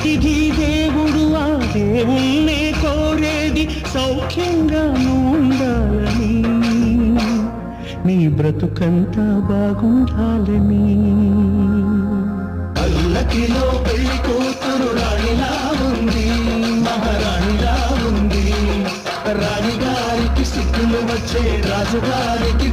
ప్రతిదీ దేవుడు దేవుణ్ణే కోరేది సౌఖ్యంగా ఉండాలని. నీ బ్రతుకంతా బాగుండాలని. అల్లకిలో పెళ్ళి కూతురు రాణిలా ఉంది మహారాణిలా ఉంది. రాణిగారికి సిక్కులు వచ్చే రాజుగారికి